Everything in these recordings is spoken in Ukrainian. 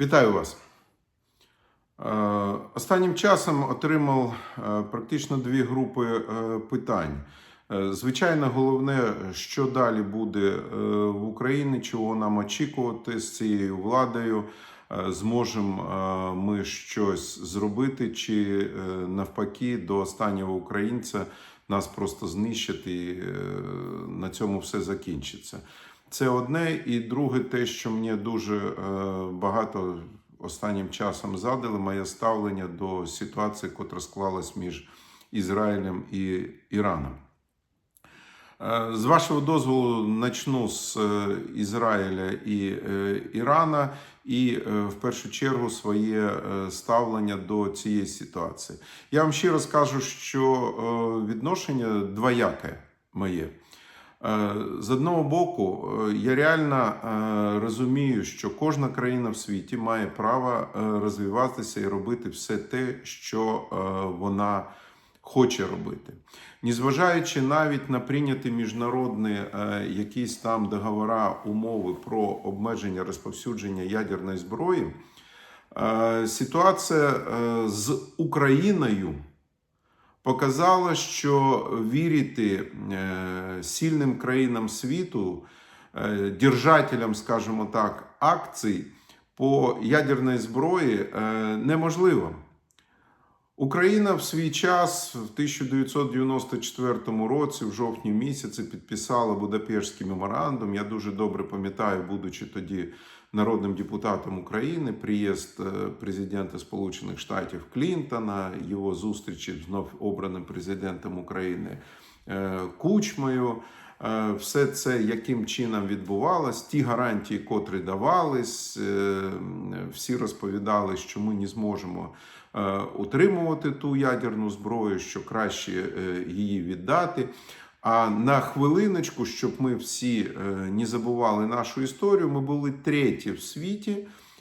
Вітаю вас. Е, Останнім часом отримав е, практично дві групи е, питань. Звичайно, головне, що далі буде в Україні, чого нам очікувати з цією владою. Зможемо ми щось зробити, чи навпаки до останнього українця нас просто знищать і на цьому все закінчиться. Це одне, і друге, те, що мені дуже е, багато останнім часом задали, моє ставлення до ситуації, котра склалась між Ізраїлем і Іраном. Е, З вашого дозволу начну з е, Ізраїля і Ірана, і в першу чергу своє ставлення до цієї ситуації. Я вам ще раз кажу, що відношення двояке моє. Е, З одного боку, е, я реально е, розумію, що кожна країна в світі має право розвиватися і робити все те, що вона хоче робити. Незважаючи навіть на прийняті міжнародні якісь там договора, умови про обмеження розповсюдження ядерної зброї, ситуація з Україною показала, що вірити е, сильним країнам світу, е, держателям, скажімо так, акцій по ядерній зброї е, неможливо. Україна в свій час, в 1994 році, в жовтні місяці, підписала Будапештський меморандум. Я дуже добре пам'ятаю, будучи тоді народним депутатом України, приїзд е, президента Сполучених Штатів Клінтона, його зустрічі з знов обраним президентом України е, Кучмою. Е, Все це яким чином відбувалось, ті гарантії, котрі давались, е, всі розповідали, що ми не зможемо е, утримувати ту ядерну зброю, що краще е, її віддати. А на хвилиночку, щоб ми всі е, не забували нашу історію, ми були треті в світі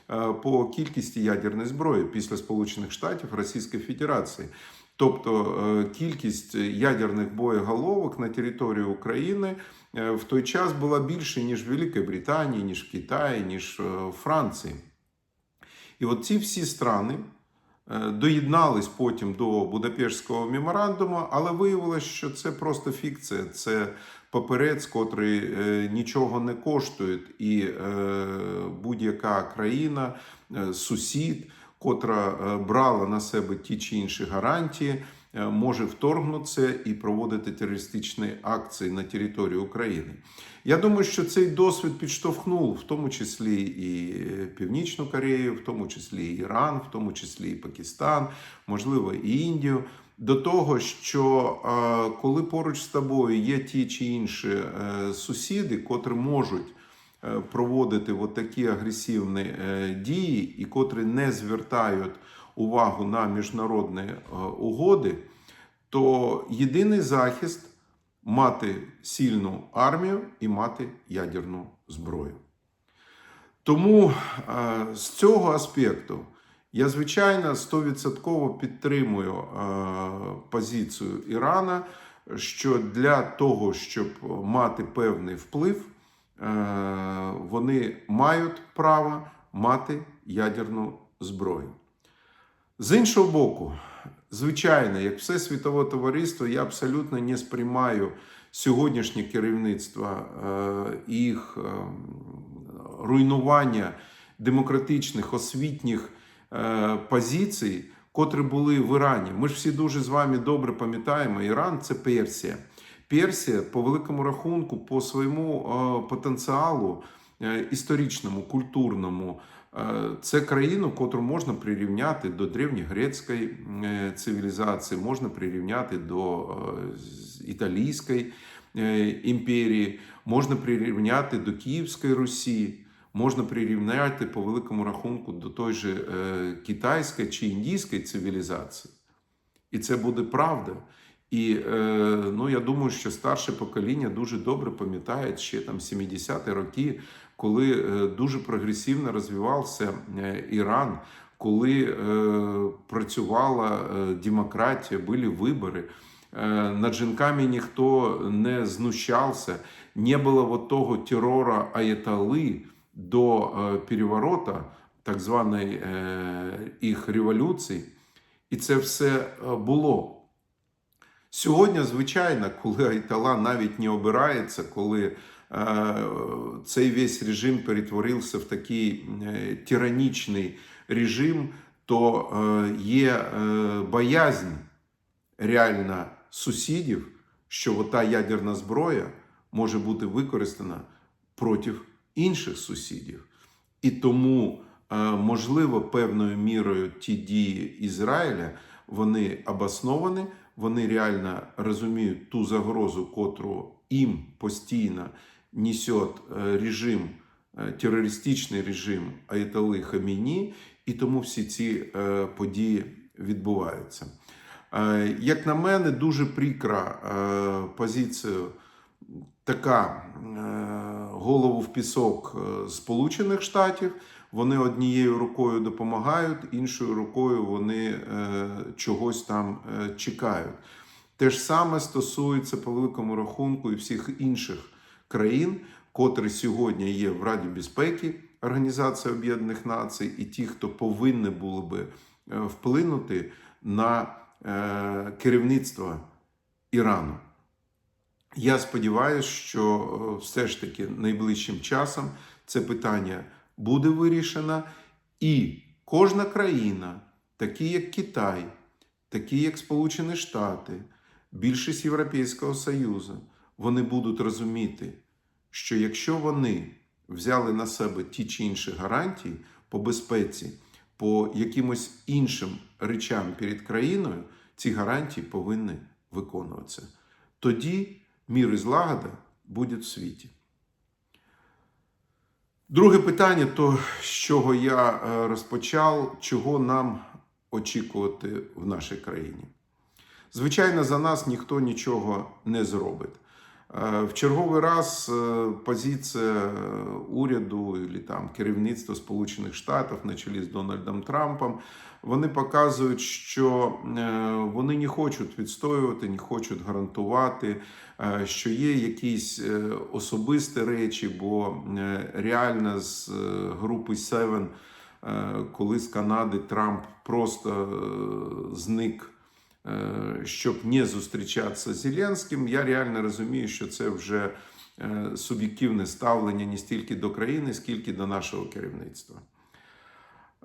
е, по кількості ядерної зброї після Сполучених Штатів Російської Федерації. Тобто е, кількість ядерних боєголовок на території України в той час була більше, ніж в Великій Британії, ніж в Китаї, ніж в Франції. І от ці всі страни доєднались потім до Будапештського меморандуму, але виявилось, що це просто фікція, це паперець, котрий е, нічого не коштує, і е, будь-яка країна, е, сусід, котра е, брала на себе ті чи інші гарантії, е, може вторгнутися і проводити терористичні акції на території України. Я думаю, що цей досвід підштовхнув в тому числі і Північну Корею, в тому числі і Іран, в тому числі і Пакистан, можливо, і Індію. До того, що е, коли поруч з тобою є ті чи інші е, сусіди, котрі можуть е, проводити такі агресивні е, дії, і котрі не звертають увагу на міжнародні е, угоди, то єдиний захист мати сильну армію і мати ядерну зброю. Тому е, з цього аспекту я, звичайно, 100% підтримую е, позицію Ірана, що для того, щоб мати певний вплив, вони мають право мати ядерну зброю. З іншого боку, звичайно, як все світове товариство, я абсолютно не сприймаю сьогоднішнє керівництво е, їх е, руйнування демократичних освітніх е, позицій, котрі були в Ірані. Ми ж всі дуже з вами добре пам'ятаємо, Іран це Персія. Персія, по великому рахунку, по своєму потенціалу історичному, культурному, це країну, котру можна прирівняти до древньогрецької е, цивілізації, можна прирівняти до е, італійської е, імперії, можна прирівняти до Київської Русі. Можна прирівняти по великому рахунку до той же е, китайської чи індійської цивілізації. І це буде правда. І е, ну, я думаю, що старше покоління дуже добре пам'ятає ще там 70-ті роки, коли е, дуже прогресивно розвивався е, Іран, коли е, працювала демократія, були вибори. Над жінками ніхто не знущався, не було от того терора аятали до переворота так званої їх революції, і це все було. Сьогодні, звичайно, коли Айтала навіть не обирається, коли цей весь режим перетворився в такий е, тиранічний режим, то е, є е, боязнь реальна сусідів, що ота ядерна зброя може бути використана проти інших сусідів. І тому, можливо, певною мірою ті дії Ізраїля вони обосновані, вони реально розуміють ту загрозу, котру їм постійно несе режим, е, терористичний режим Айтали Хаміні, і тому всі ці е, події відбуваються. Е, Як на мене, дуже прикра е, позиція така е, голову в пісок Сполучених Штатів. Вони однією рукою допомагають, іншою рукою вони чогось там чекають. Те ж саме стосується по великому рахунку і всіх інших країн, котрі сьогодні є в Раді безпеки Організації Об'єднаних Націй, і ті, хто повинні були би е, вплинути на е, керівництво Ірану. Я сподіваюся, що е, все ж таки найближчим часом це питання буде вирішено, і кожна країна, такі як Китай, такі як Сполучені Штати, більшість Європейського Союзу, вони будуть розуміти, що якщо вони взяли на себе ті чи інші гарантії по безпеці, по якимось іншим речам перед країною, ці гарантії повинні виконуватися. Тоді мір і злагода буде в світі. Друге питання, то з чого я е, розпочав, чого нам очікувати в нашій країні. Звичайно, за нас ніхто нічого не зробить. Е, В черговий раз е, позиція уряду і там керівництва Сполучених Штатів на чолі з Дональдом Трампом вони показують, що е, вони не хочуть відстоювати, не хочуть гарантувати, е, що є якісь е, особисті речі, бо е, реально з е, групи е, коли з Канади Трамп просто е, зник. Е, щоб не зустрічатися з Зеленським, я реально розумію, що це вже е, суб'єктивне ставлення не стільки до країни, скільки до нашого керівництва.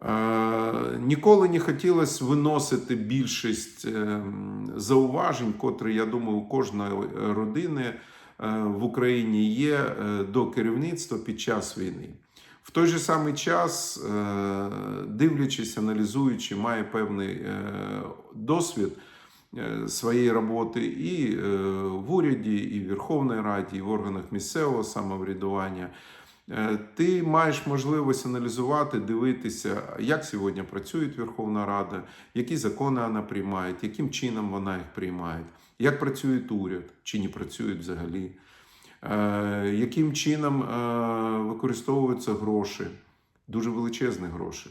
Е, Ніколи не хотілося виносити більшість зауважень, котрі, я думаю, у кожної родини в Україні є до керівництва під час війни. В той же самий час, дивлячись, аналізуючи, має певний досвід своєї роботи і е, в уряді, і в Верховній Раді, і в органах місцевого самоврядування. Е, Ти маєш можливість аналізувати, дивитися, як сьогодні працює Верховна Рада, які закони вона приймає, яким чином вона їх приймає, як працює уряд, чи не працює взагалі, Е, яким чином е, використовуються гроші, дуже величезні гроші.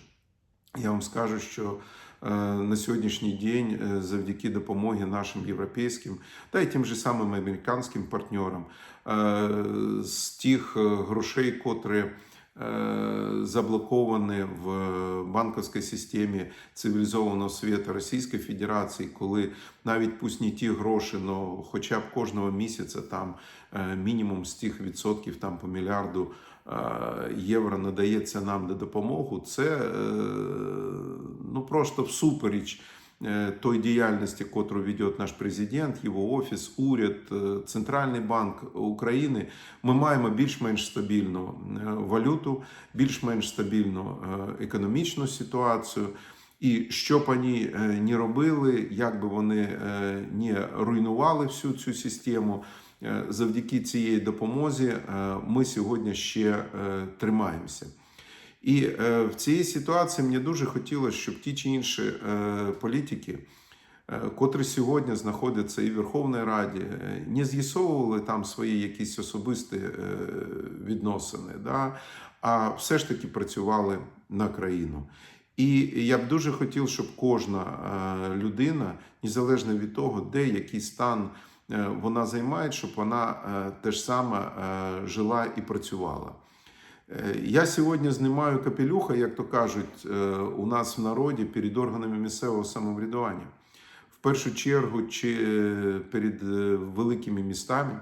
Я вам скажу, що е, на сьогоднішній день, е, завдяки допомоги нашим європейським та й тим же самим американським партнерам, е, з тих е, грошей, котрі е, заблоковані в банківській системі цивілізованого світу Російської Федерації, коли навіть пусть не ті гроші, але хоча б кожного місяця там е, мінімум з тих відсотків там по мільярду е, євро надається нам на допомогу, це е, ну просто всупереч е, той діяльності, котру веде наш президент, його офіс, уряд, е, Центральний банк України, ми маємо більш-менш стабільну е, валюту, більш-менш стабільну е, економічну ситуацію. І що б вони е, не робили, як би вони е, не руйнували всю цю систему, е, завдяки цієї допомозі е, ми сьогодні ще е, тримаємося. І е, в цій ситуації мені дуже хотілося, щоб ті чи інші е, політики, е, котрі сьогодні знаходяться і в Верховній Раді, е, не з'ясовували там свої якісь особисті е, відносини, да, а все ж таки працювали на країну. І я б дуже хотів, щоб кожна е, людина, незалежно від того, де який стан е, вона займає, щоб вона е, теж саме е, жила і працювала. Е, Я сьогодні знімаю капелюха, як то кажуть, е, у нас в народі перед органами місцевого самоврядування. В першу чергу, чи е, перед е, великими містами,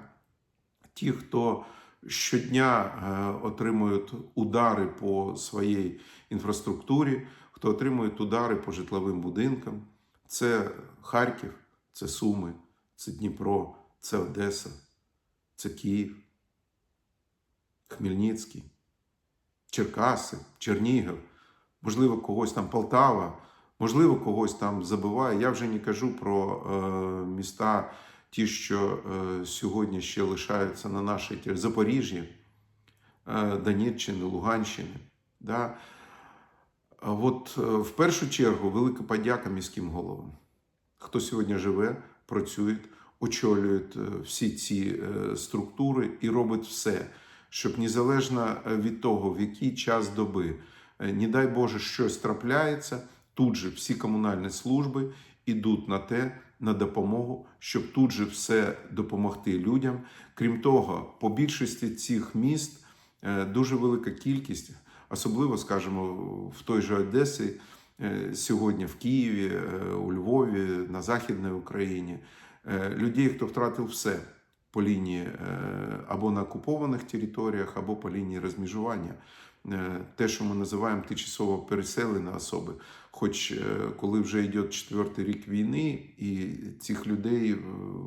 ті, хто щодня е, отримують удари по своїй інфраструктурі, хто отримує удари по житловим будинкам, це Харків, це Суми, це Дніпро, це Одеса, це Київ, Хмельницький, Черкаси, Чернігів, можливо, когось там Полтава, можливо, когось там забиває. Я вже не кажу про е, міста, ті, що е, сьогодні ще лишаються на нашій Запоріжжі, е, Донеччини, Луганщини. Да? От е, в першу чергу велика подяка міським головам, хто сьогодні живе, працює, очолює е, всі ці е, структури і робить все, щоб незалежно е, від того, в який час доби, не дай Боже, щось трапляється, тут же всі комунальні служби йдуть на те, на допомогу, щоб тут же все допомогти людям. Крім того, по більшості цих міст дуже велика кількість, особливо, скажімо, в той же Одесі, сьогодні в Києві, е, у Львові, на Західній Україні, е, людей, хто втратив все по лінії е, або на окупованих територіях, або по лінії розмежування. Е, Те, що ми називаємо тимчасово переселені особи. Хоч е, коли вже йде четвертий рік війни, і цих людей е,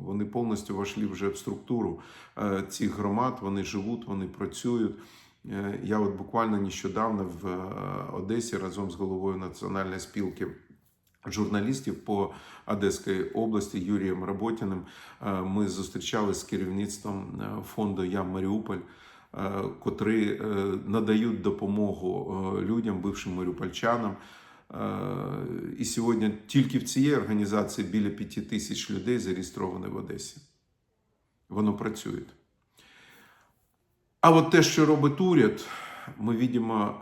вони повністю вошли вже в структуру е, цих громад, вони живуть, вони працюють. Е, Я от буквально нещодавно в е, Одесі разом з головою Національної спілки журналістів по Одеській області Юрієм Роботіним е, ми зустрічалися з керівництвом фонду Я Маріуполь, котрі надають допомогу людям, бившим маріупольчанам. І сьогодні тільки в цій організації біля п'яти тисяч людей зареєстровані в Одесі. Воно працює. А от те, що робить уряд, ми бачимо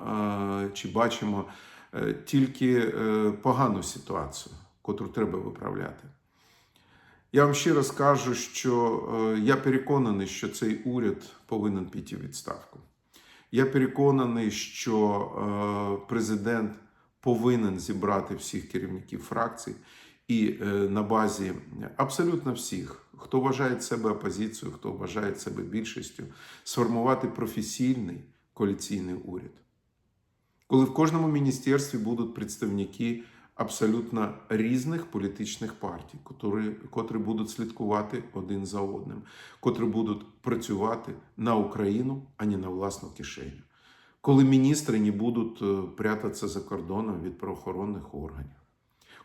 е, чи бачимо е, тільки е, погану ситуацію, котру треба виправляти. Я вам ще раз кажу, що я переконаний, що цей уряд повинен піти в відставку. Я переконаний, що президент повинен зібрати всіх керівників фракцій і на базі абсолютно всіх, хто вважає себе опозицією, хто вважає себе більшістю, сформувати професійний коаліційний уряд. Коли в кожному міністерстві будуть представники абсолютно різних політичних партій, котрі, котрі будуть слідкувати один за одним, котрі будуть працювати на Україну, а не на власну кишеню. Коли міністри не будуть е, прятатися за кордоном від правоохоронних органів.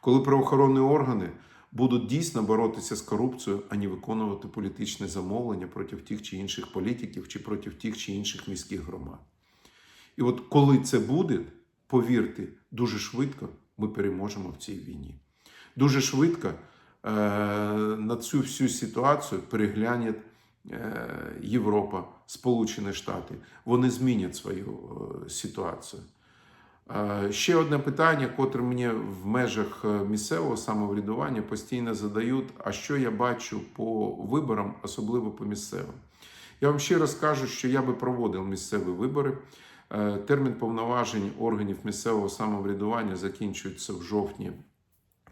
Коли правоохоронні органи будуть дійсно боротися з корупцією, а не виконувати політичне замовлення проти тих чи інших політиків чи проти тих чи інших міських громад. І от коли це буде, повірте, дуже швидко ми переможемо в цій війні. Дуже швидко е, на цю всю ситуацію перегляне е, Європа, Сполучені Штати. Вони змінять свою е, ситуацію. Е, Ще одне питання, котре мені в межах е, місцевого самоврядування постійно задають: а що я бачу по виборам, особливо по місцевим? Я вам ще раз кажу, що я би проводив місцеві вибори. Е, Термін повноважень органів місцевого самоврядування закінчується в жовтні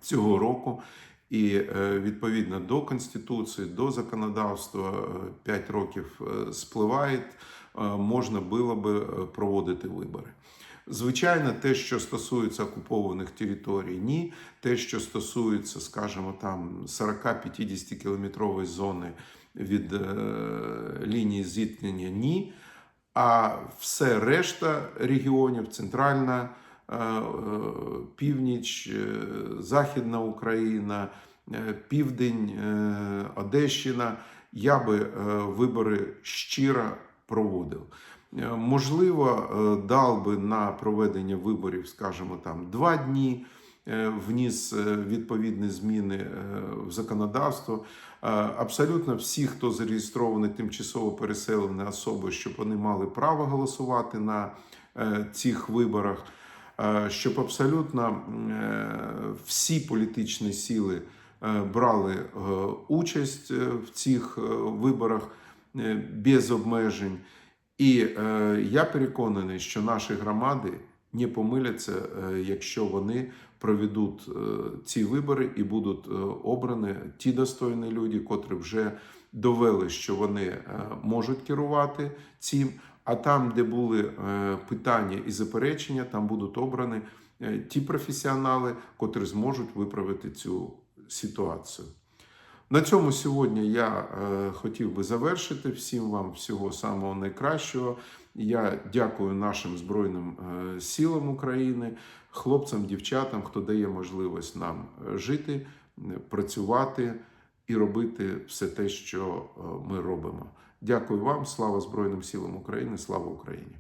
цього року. І відповідно до Конституції, до законодавства 5 років спливає, можна було би проводити вибори. Звичайно, те, що стосується окупованих територій, ні. Те, що стосується, скажімо, там 40-50 кілометрової зони від е, лінії зіткнення, ні. А все решта регіонів, центральна е, е, північ, е, Західна Україна, е, Південь, е, Одещина, я би е, вибори щиро проводив. Е, Можливо, е, дав би на проведення виборів, скажімо, там два дні, е, вніс відповідні зміни в законодавство. Абсолютно всі, хто зареєстровані тимчасово переселені особи, щоб вони мали право голосувати на цих виборах, щоб абсолютно всі політичні сили брали участь в цих виборах без обмежень. І е, я переконаний, що наші громади не помиляться, е, якщо вони проведуть е, ці вибори і будуть е, обрані ті достойні люди, котрі вже довели, що вони е, можуть керувати цим. А там, де були е, питання і заперечення, там будуть обрані е, ті професіонали, котрі зможуть виправити цю ситуацію. На цьому сьогодні я е, хотів би завершити. Всім вам всього самого найкращого. Я дякую нашим Збройним е, силам України, хлопцям, дівчатам, хто дає можливість нам е, жити, працювати і робити все те, що ми робимо. Дякую вам, слава Збройним силам України, слава Україні!